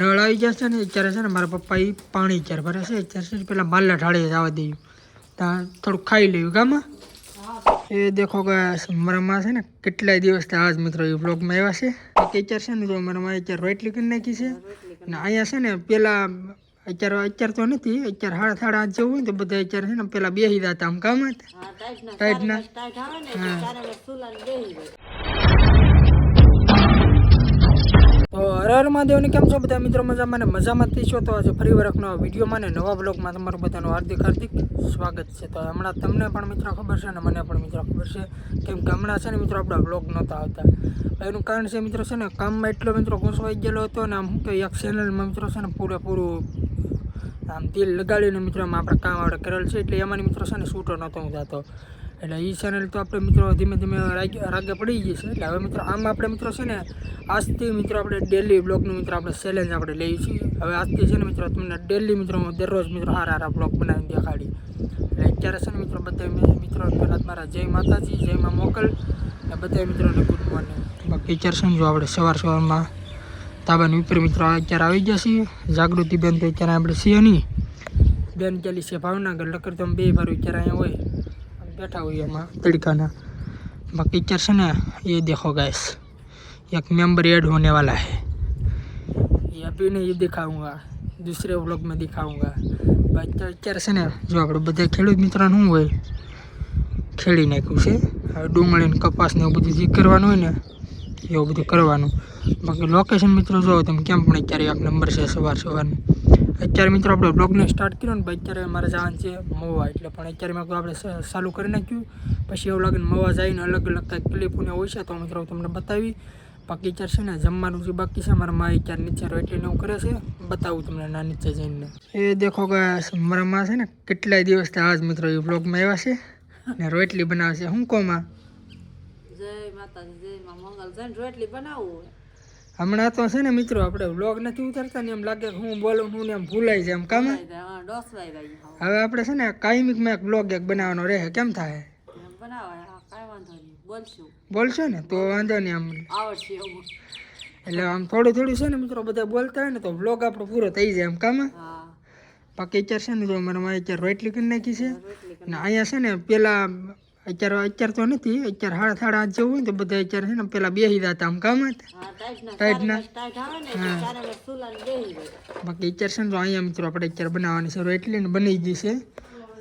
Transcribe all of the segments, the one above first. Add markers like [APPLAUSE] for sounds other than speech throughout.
નળ આવી જશે ને અત્યારે છે ને મારા પપ્પા એ પાણી ચાર ભરે છે. અત્યારે છે પેલા માલના ઢાળે જવા દઈએ ત્યાં થોડુંક ખાઈ લેવું ગામાં એ દેખો કે મારામાં છે ને કેટલાય દિવસથી આજ મિત્રો એ બ્લોગમાં આવ્યા છે. અત્યારે છે ને જો મારામાં અત્યારે રોટલી કરી નાખી છે. ને અહીંયા છે ને પેલા અત્યારે અત્યારે તો નથી અત્યારે સાડા સાડા આઠ જેવું હોય તો બધા અત્યારે છે ને પેલા બેસી જતા આમ કામ ટાઈટ ના તો હર હર મહાદેવને કેમ છો બધા મિત્રો? મજામાં ને મજામાં થઈ છો? તો આજે ફરી વરખનો વિડીયોમાં ને નવા બ્લોગમાં તમારું બધાનું હાર્દિક હાર્દિક સ્વાગત છે. તો હમણાં તમને પણ મિત્રો ખબર છે ને મને પણ મિત્રો ખબર છે કેમ કે હમણાં છે ને મિત્રો આપણા બ્લોગ નહોતા આવતા. એનું કારણ છે મિત્રો છે ને કામમાં એટલો મિત્રો ઘૂંસવાઈ ગયેલો હતો ને આમ કે એક ચેનલમાં મિત્રો છે ને પૂરેપૂરું આમ તેલ લગાડીને મિત્રો આપણે કામ આપણે કરેલ છે. એટલે એમાંની મિત્રો છે ને છૂટો નહોતો હું થતો એટલે એ ચેનલ તો આપણે મિત્રો ધીમે ધીમે રાગે પડી ગઈ છે. એટલે હવે મિત્રો આમ આપણે મિત્રો છે ને, આજથી મિત્રો આપણે ડેલી બ્લોગનું મિત્રો આપણે ચેલેન્જ આપણે લઈએ છીએ. હવે આજથી છે ને મિત્રો તમને ડેલી મિત્રો દરરોજ મિત્રો હારા હારા બ્લોગ બનાવીને દેખાડી. એટલે અત્યારે છે ને મિત્રો બધા મિત્રો મારા જય માતાજી, જય માં મોકલ. અને બધા મિત્રોને ગુડ મોર્નિંગ બાકી અત્યારે છે જો આપણે સવાર સવારમાં તાબાની ઉપર મિત્રો અત્યારે આવી ગયા છીએ. જાગૃતિ બેન તો અત્યારે આપણે છીએ નહીં. બેન ચાલી છે ભાવનગર લકર તો બે ભારું અત્યારે અહીંયા હોય. बैठा हुई है माँ तड़का ना बाकी चर्च ना ये देखो गैस एक मेंबर ऐड होने वाला है ये अभी नहीं दिखाऊंगा दूसरे व्लॉग में दिखाऊंगा બાકી અત્યારે છે ને જો આપણે બધા ખેડૂત મિત્રોને શું હોય ખેડી નાખ્યું છે હવે ડુંગળી ને કપાસ ને એવું બધું જે કરવાનું હોય ને એવું બધું કરવાનું બાકી લોકેશન મિત્રો જો તમે કેમ પણ અત્યારે એક નંબર છે સવાર સવારનું અત્યારે મિત્રો આપણે બ્લોગને સ્ટાર્ટ કર્યો ને અત્યારે મારે જવાનું છે મવા એટલે પણ અત્યારે મેં આપણે ચાલુ કરી નાખ્યું. પછી એવું લાગે મવા જઈને અલગ અલગ કંઈક ક્લિપોને હોય છે, તો મિત્રો તમને બતાવી. બાકી અત્યારે છે ને, જમવાનું જે બાકી છે, મારા માં અત્યારે નીચે રોટલી એવું કરે છે. બતાવું તમને ના નીચે જઈને. એ દેખો કે મારા માં છે ને કેટલાય દિવસથી આજ મિત્રો એ બ્લોગમાં આવ્યા છે ને રોટલી બનાવે છે. શું કોમાં જય માતાજી, જય મા. જઈને રોટલી બનાવવું હમણાં તો છે ને મિત્રો આપણે વ્લોગ નથી ઉતારતા ને એમ લાગે કે હું બોલું હું ને એમ ભૂલાઈ જાય એમ કામ હવે આપણે છે ને કાયમિકમાં એક બ્લોગ એક બનાવવાનો રહે કેમ થાય? એમ કાંઈ વાંધો નહીં બોલશો. ને? તો વાંધો નહીં આમ. એટલે આમ થોડું થોડું છે ને મિત્રો બધા બોલતા હોય ને તો બ્લોગ આપણો પૂરો થઈ જાય એમ કામ બાકી અત્યારે છે ને જો મારા મારે અત્યારે રોટલી કરી નાખી છે ને અહીંયા છે ને પેલા અત્યારે અત્યારે તો નથી અત્યારે હાડા થાડા આજ જેવું હોય તો બધા અત્યારે છે ને પેલા બેસી જતા આમ કામ હા ટાઈટ ના ટાઈટ ના. ટાઈટ આવે ને એટલે ચારે વાર સુલાને બેસી જાય બાકી અત્યારે છે ને તો અહીંયા મિત્રો આપણે અત્યારે બનાવવાની છે એટલે ને બની ગઈ છે.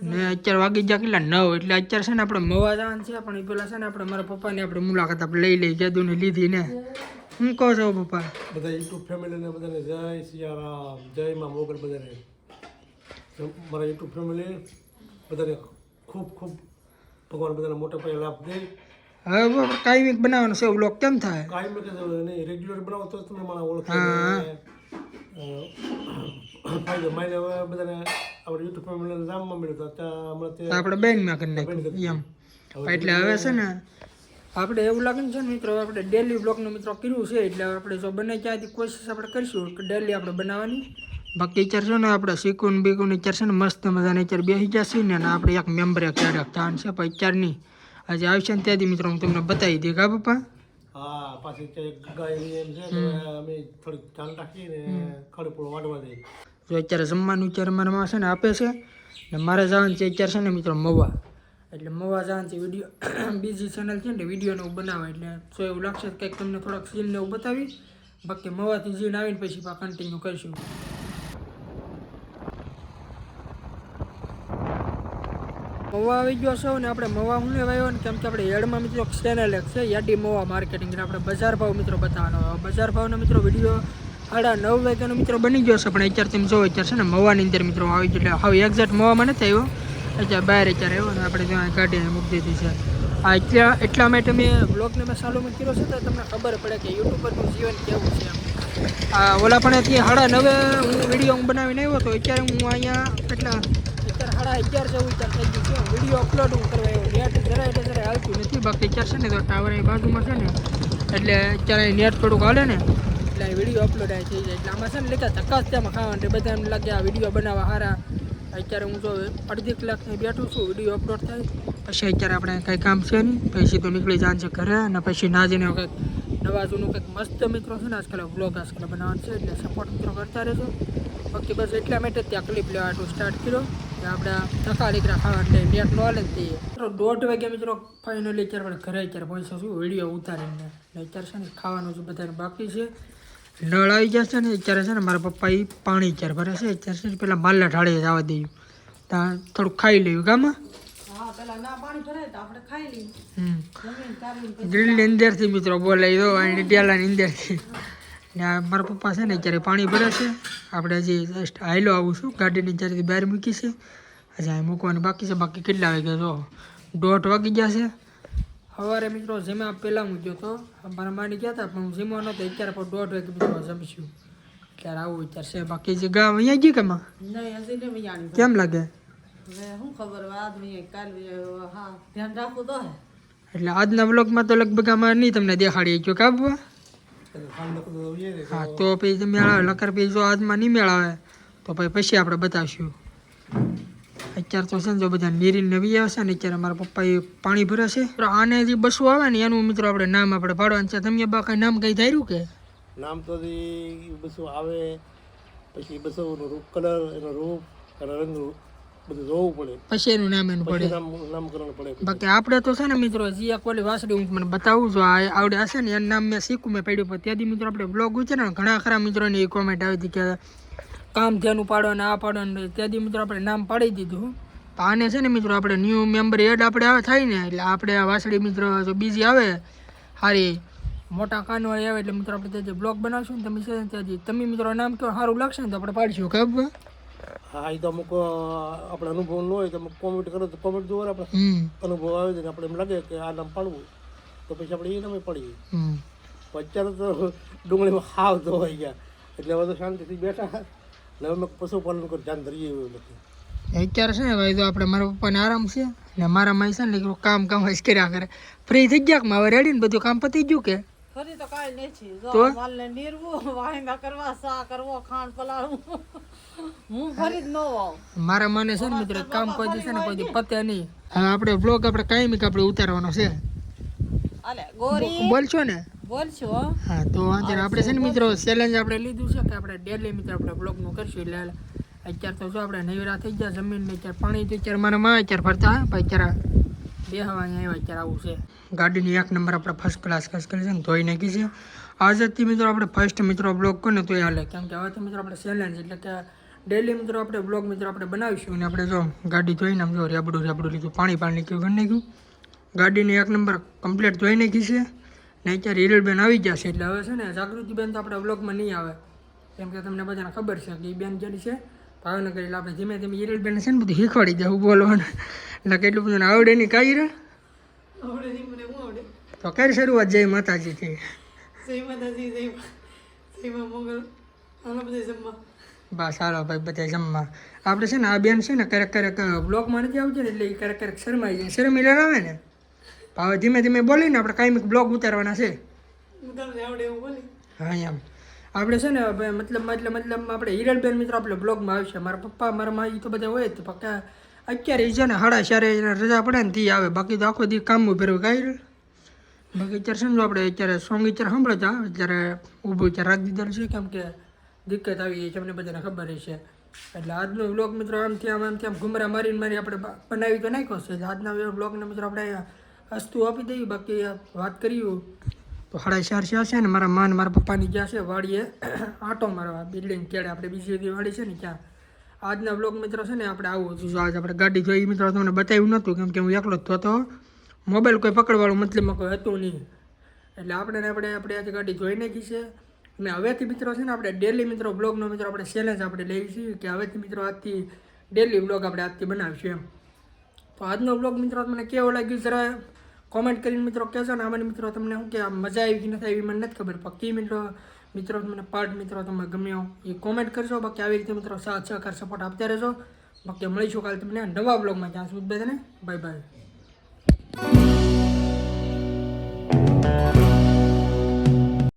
ને અત્યારે વાગી ગયા કેટલા? નવ. એટલે અત્યારે છે ને આપણે મવા જવાનું છે પણ એ પેલા છે ને આપણે મારા પપ્પાની આપણે મુલાકાત આપણે લઈ લઈ જાદુને લીધી ને. હું કહો છો પપ્પા? બધા યુટ્યુબ ફેમિલીને બધાને જય સિયારામ જય માં મોગલ બધાને. મારા યુટ્યુબ ફેમિલી બધાને ખૂબ ખૂબ ભગવાન બધાને મોટા પાયે લાભ દે હવે કાયમિક બનાવવાનો છે બ્લોગ કેમ થાય? કાયમ કે નહીં રેગ્યુલર બનાવો તો તમે મારા ઓળખો. ફાયદો માઈને હવે બધાને આપણે યુટ્યુબ ફેમિલીને નામમાં મળ્યું તો ત્યાં હમણાં તે આપણે બેનમાં કરી નાખ્યું એમ. એટલે હવે છે ને આપણે એવું લાગે છે ને મિત્રો આપણે ડેલી બ્લોગનું મિત્રો કર્યું છે એટલે આપણે જો બને ત્યાંથી કોશિશ આપણે કરીશું કે ડેલી આપણે બનાવવાની. બાકી અત્યારે છે ને આપણે શીખું ને બીકું અત્યારે છે ને મસ્ત મજાને અત્યારે બેસી જશે ને આપણે એક મેમ્બર ક્યારેક ચાન છે પણ અત્યારે નહીં આજે આવશે ને ત્યાંથી મિત્રો હું તમને બતાવી દઈ કા પપ્પા? હા પાછી ગાય એમ છે તો અમે થોડીક ધ્યાન રાખીને ખડપૂળ વાટવા દઈએ. જો અત્યારે જમવાનું અત્યારે મારા માં છે ને આપે છે ને મારે જવાનું છે અત્યારે છે ને મિત્રો મવા. એટલે મવા જવાનું છે વીડિયો [COUGHS] બીજી ચેનલ છે ને વિડીયોને એવું બનાવે એટલે જો એવું લાગશે કંઈક તમને થોડાક સીનને એવું બતાવી બાકી મવાથી જીન આવીને પછી પા કન્ટિન્યુ કરીશું. મવા આવી ગયો છો ને આપણે મવા હું લેવાયો ને કેમ કે આપણે એડમાં મિત્રો ચેનલ એક છે યાડી મવા માર્કેટિંગ આપણે બજાર ભાવ મિત્રો બતાવવાનો બજાર ભાવનો મિત્રો વીડિયો સાડા નવ વાગ્યાનો મિત્રો બની ગયો છે, પણ અત્યારે તમે જોવો અત્યારે છે ને મવાની અંદર મિત્રો આવી ગયો એટલે હવે એક્ઝેક્ટ મવામાં નથી આવ્યો. અત્યારે બહાર અત્યારે આવ્યો ને આપણે ત્યાં કાઢીને મૂકી દીધી છે. આ એટલા એટલા માટે મેં બ્લોગને મેં ચાલુ મૂકી કર્યો છે તો તમને ખબર પડે કે યુટ્યુબરનું જીવન કેવું છે એમ. ઓલા પણ સાડા નવે હું વીડિયો હું બનાવીને આવ્યો તો અત્યારે હું અહીંયા કેટલા સાડા અગિયાર જેવું અત્યારે થઈ વીડિયો અપલોડ હું કરવા નેટ જરાય જરાય હાલતું નથી. બાકી અત્યારે ને તો ટાવર એ બાજુમાં છે ને, એટલે અત્યારે નેટ થોડુંક હાલે ને, એટલે વીડિયો અપલોડ થઈ જાય. એટલે આમાં છે ને લેતા ધક્કા જ તેમાં બધા એમ લાગે વીડિયો બનાવવા સારા અત્યારે હું જો અડધી કલાકથી બેઠું છું વીડિયો અપલોડ થાય. પછી અત્યારે આપણે કંઈ કામ છે નહીં. પછી તો નીકળી જાય છે ઘરે અને પછી ના જઈને કંઈક નવા જૂનું કંઈક મસ્ત મિત્રો છે ને, આજકાલ વ્લોગ આજકાલ બનાવવાનું છે, એટલે સપોર્ટ મિત્રો કરતા રહેજો. બાકી બસ એટલા માટે ત્યાં ક્લિપ લેવાનું સ્ટાર્ટ કર્યો. આપણે ટકા દીકરા ખાવા એટલે નેટ ન હાલે તે. મિત્રો દોઢ વાગ્યા મિત્રો ફાઇનલી અત્યારે પણ ઘરે અત્યારે પહોંચ્યા છું વીડિયો ઉતારીને. અત્યારે છે ને ખાવાનું છે બધાને બાકી છે. નળ આવી જશે ને અત્યારે છે ને મારા પપ્પા એ પાણી અત્યારે ભરે છે. અત્યારે છે ને પેલા માલના ઢાળીએ જવા દઈએ ત્યાં થોડુંક ખાઈ લેવું ગામાં ગ્રીલ ના અંદરથી મિત્રો બોલાવી દો અને ડેલાની અંદરથી. ને આ મારા પપ્પા છે ને અત્યારે પાણી ભરે છે. આપણે હજી જસ્ટ હાઈલો આવું છું. ગાડીની અત્યારેથી બહાર મૂકી છે. હજી અહીં મૂકવાની બાકી છે. બાકી કેટલા વાગે જો દોઢ વાગી ગયા છે. સવારે મિત્રો જેમાં પહેલાં હું ગયો તો. મારા માની ગયા હતા પણ હું જમ્યો નહોતો. અત્યારે પણ દોઢ વાગે મિત્રો જમશું. અત્યારે આવું અત્યારે છે. બાકી જે ગામ અહીંયા ગયું કે માં નહીં હજી નહીં વિયાણી કેમ લાગે? શું ખબર આદમી કાલ હા ધ્યાન રાખવું તો એટલે આજના બ્લોગમાં તો લગભગ આમાં નહીં તમને દેખાડી ગયો કાબવા હા તો પછી મેળાવે લકર પછી જો આજમાં નહીં મેળાવે તો પછી પછી આપણે બતાવશું. અત્યારે તો છે ને જો બધા નીરી નવી આવશે ને અત્યારે મારા પપ્પા એ પાણી ભરે છે. આને જે બસો આવે ને એનું મિત્રો આપણે નામ આપણે પાડવાનું છે. તમે બા કઈ નામ કઈ ધાર્યું કે? નામ તો બસો આવે પછી બસોનું રૂપ કલર એનો રૂપ રંગ બધું જોવું પડે. પછી એનું નામ એનું પડે. નામ નામકરણ પડે બાકી આપણે તો છે ને મિત્રો જે એક કોલી વાસડી હું મને બતાવું છું આ આવડે હશે ને એનું નામ મેં શીખું મેં પડ્યું. પણ ત્યાંથી મિત્રો આપણે બ્લોગ ઉતરે ને ઘણા ખરા મિત્રોની કોમેન્ટ આવી હતી કે કામ ધ્યાન પાડો ને આ પાડો ને ત્યાંથી મિત્રો આપણે નામ પાડી દીધું. આને છે ને મિત્રો આપણે ન્યૂ મેમ્બર એડ આપણે આવે થાય ને એટલે આપણે આ વાસળી મિત્રો જો બીજી આવે સારી મોટા કાનવાળી આવે એટલે મિત્રો આપણે ત્યાંથી બ્લોગ બનાવશું ને તમે છે ત્યાંથી તમે મિત્રો નામ કહો સારું લાગશે ને તો આપણે પાડીશું ખબર? હા એ તો અમુક આપણે અનુભવ ન હોય તો અમુક કોમેન્ટ કરો તો કોમેન્ટ જોવા આપણે. અનુભવ આવે છે આપણે એમ લાગે કે આ નામ પાડવું તો પછી આપણે એ નામે પડીએ. અત્યારે તો ડુંગળીમાં હાવ ધોવાઈ ગયા. એટલે હવે તો શાંતિથી બેઠા. એટલે અમે પશુપાલન પર ધ્યાન ધરીએ એવું નથી. અત્યારે છે ને ભાઈ તો આપણે મારા પપ્પાને આરામ છે ને મારા માઈ છે ને કામ કામ જ કર્યા કરે. ફ્રી થઈ ગયા કે હવે રેડી ને બધું કામ પતી ગયું કે? ફરી તો કાંઈ નથી. તો? જો માલને નીરવું વાહિંગા કરવા સા કરવો ખાંડ પલાળવું. હું ફરી જ ન આવું. મારા મને છે ને મિત્રો કામ કોઈ દિવસે છે ને કોઈ દિવસ પતે નહીં. હવે આપણે બ્લોગ આપણે કાયમી આપણે ઉતારવાનો છે. બોલશો ને? બોલશો. હા તો અત્યારે આપણે છે ને મિત્રો ચેલેન્જ આપણે લીધું છે કે આપણે ડેલી મિત્રો આપણે બ્લોગનું કરશું. એટલે અત્યારે તો જો આપણે નૈરા થઈ ગયા જમીન ને અત્યારે પાણી તો અત્યારે મારા માં અત્યારે ફરતા ભાઈ અત્યારે બે હવા અહીંયા અત્યારે આવું છે. ગાડીની એક નંબર આપણે ફર્સ્ટ ક્લાસ ખાસ કરી છે ને ધોઈ નાખી છે. આજથી મિત્રો આપણે ફર્સ્ટ મિત્રો બ્લોગ કરીને તો હાલે. કેમ કે હવે તો મિત્રો આપણે ચેલેન્જ એટલે કે ડેલી મિત્રો આપણે બ્લોગ મિત્રો આપણે બનાવીશું અને આપણે જો ગાડી જોઈને આમ જો રેબડું રેબડું લીધું પાણી પાણી નીકળ્યું ઘર નાખ્યું ગાડીની એક નંબર કમ્પ્લીટ ધોઈ નાખી છે ને અત્યારે હિરલબેન આવી જશે એટલે હવે છે ને જાગૃતિબેન તો આપણા બ્લોગમાં નહીં આવે. કેમ કે તમને બધાને ખબર છે કે એ બેન જેની છે ભાવનગર એટલે આપણે ધીમે ધીમે હિરલબેન છે ને બધું શીખવાડી દેવું બોલવાનું. એટલે કેટલું બધું આવડે નહીં કાંઈ રે? આવડે નહીં મને હું આવડે? તો ક્યારે શરૂઆત જય માતાજીથી જય માતાજી જય જય મોગલ. આનો બધા જમવા. બસ હાલો ભાઈ બધા જમવા. આપણે છે ને આ બેન છે ને ક્યારેક ક્યારેક બ્લોગમાં નથી આવતી ને એટલે એ ક્યારેક ક્યારેક શરમાઈ જાય. શરમી લેવા આવે ને? હવે ધીમે ધીમે બોલીને આપણે કાંઈ બ્લોગ ઉતારવાના છે. હું આવડે એવું બોલી. હા એમ. આપણે છે ને ભાઈ મતલબ મતલબ મતલબ આપણે હિરલબેન મિત્રો આપણે બ્લોગમાં આવશે. મારા પપ્પા મારા મા એ તો બધા હોય તો પક્કા અત્યારે એ છે ને હાડા ચારે રજા પડે ને તે આવે. બાકી તો આખો દી કામમાં ફેરવે કાંઈ બાકી અત્યારે સમજો આપણે અત્યારે સોંગ અત્યારે સાંભળતા અત્યારે ઊભું અત્યારે રાખી દીધેલું છે કેમ કે દિક્કત આવી જાય છે, અમને બધાને ખબર છે. એટલે આજનો વ્લોગ મિત્રો આમથી આમ આમથી આમ ઘુમરા મારીને મારી આપણે બનાવી તો નાખ્યો છે. આજના વ્લોગને મિત્રો આપણે અસ્તુ આપી દઈએ. બાકી વાત કરીએ. તો સાડા ચાર છે છે ને, મારા માન મારા પપ્પાની જ્યાં છે વાડીએ, [CLEARS THROAT] આટો મારવા, બિલ્ડિંગ કેળે આપણે બીજી બધી વાડી છે ને ત્યાં. આજના બ્લોગ મિત્રો છે ને, આપણે આવું હતું. આજ આપણે ગાડી જોઈ, મિત્રો તમને બતાવ્યું નહોતું કેમ કે હું એકલો જ થતો. મોબાઈલ કોઈ પકડવાનું મતલબમાં કોઈ હતું નહીં. એટલે આપણે આપણે આપણે આજે ગાડી જોઈ નાખી છે. અને હવેથી મિત્રો છે ને આપણે ડેલી મિત્રો બ્લોગનો મિત્રો આપણે ચેલેન્જ આપણે લઈએ છીએ કે હવેથી મિત્રો આજથી ડેલી બ્લોગ આપણે આજથી બનાવીશું એમ. તો આજનો બ્લોગ મિત્રો તમને કેવો લાગ્યું જરા કોમેન્ટ કરીને મિત્રો કહેશો ને. આમાં મિત્રો તમને શું કે મજા આવી કે નથી આવી મને નથી ખબર. પક્કી મિત્રો મિત્રો મને પાર્ટ મિત્રો તમે ગમ્યો એ કોમેન્ટ કરશો બાકી આવી રીતે મિત્રો સાથ સહકાર સપોર્ટ આપતા રહેશો બાકી મળીશું કાલે તમને નવા બ્લોગમાં ત્યાં સુધી બધાને બાય બાય